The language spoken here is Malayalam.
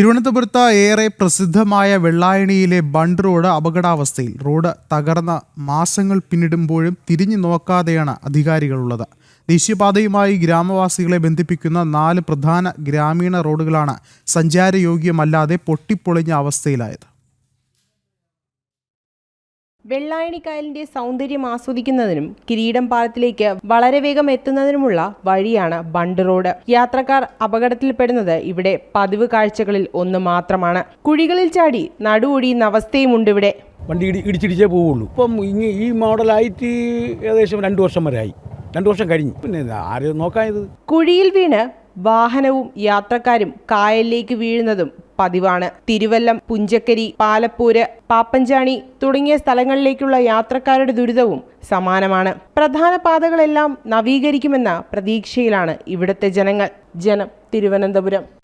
തിരുവനന്തപുരത്ത് ഏറെ പ്രസിദ്ധമായ വെള്ളായണിയിലെ ബണ്ട് റോഡ് അപകടാവസ്ഥയിൽ റോഡ് തകർന്ന മാസങ്ങൾ പിന്നിടുമ്പോഴും തിരിഞ്ഞു നോക്കാതെയാണ് അധികാരികളുള്ളത്. ദേശീയപാതയുമായി ഗ്രാമവാസികളെ ബന്ധിപ്പിക്കുന്ന നാല് പ്രധാന ഗ്രാമീണ റോഡുകളാണ് സഞ്ചാരയോഗ്യമല്ലാതെ പൊട്ടിപ്പൊളിഞ്ഞ അവസ്ഥയിലായത്. വെള്ളായണിക്കായലിന്റെ സൗന്ദര്യം ആസ്വദിക്കുന്നതിനും കിരീടം പാലത്തിലേക്ക് വളരെ വേഗം എത്തുന്നതിനുമുള്ള വഴിയാണ് ബണ്ട് റോഡ്. യാത്രക്കാർ അപകടത്തിൽപ്പെടുന്നത് ഇവിടെ പതിവ് കാഴ്ചകളിൽ ഒന്ന് മാത്രമാണ്. കുഴികളിൽ ചാടി നടുവൊടിയുന്ന അവസ്ഥയുമുണ്ട് ഇവിടെ. വണ്ടി ഇടി ഇടിച്ചിടിച്ചേ പോവുള്ളൂ. ഇപ്പം ഇനി ഈ മോഡലായിട്ട് ഏകദേശം രണ്ട് വർഷം വരെ ആയി. രണ്ട് വർഷം കഴിഞ്ഞു. പിന്നെ ആരും നോക്കാൻ കുഴിയിൽ വീണ് വാഹനവും യാത്രക്കാരും കായലിലേക്ക് വീഴുന്നതും പതിവാണ്. തിരുവല്ലം പുഞ്ചക്കരി പാലപ്പൂര് പാപ്പഞ്ചാണി തുടങ്ങിയ സ്ഥലങ്ങളിലേക്കുള്ള യാത്രക്കാരുടെ ദുരിതവും സമാനമാണ്. പ്രധാന പാതകളെല്ലാം നവീകരിക്കുമെന്ന പ്രതീക്ഷയിലാണ് ഇവിടുത്തെ ജനങ്ങൾ. ജനം തിരുവനന്തപുരം.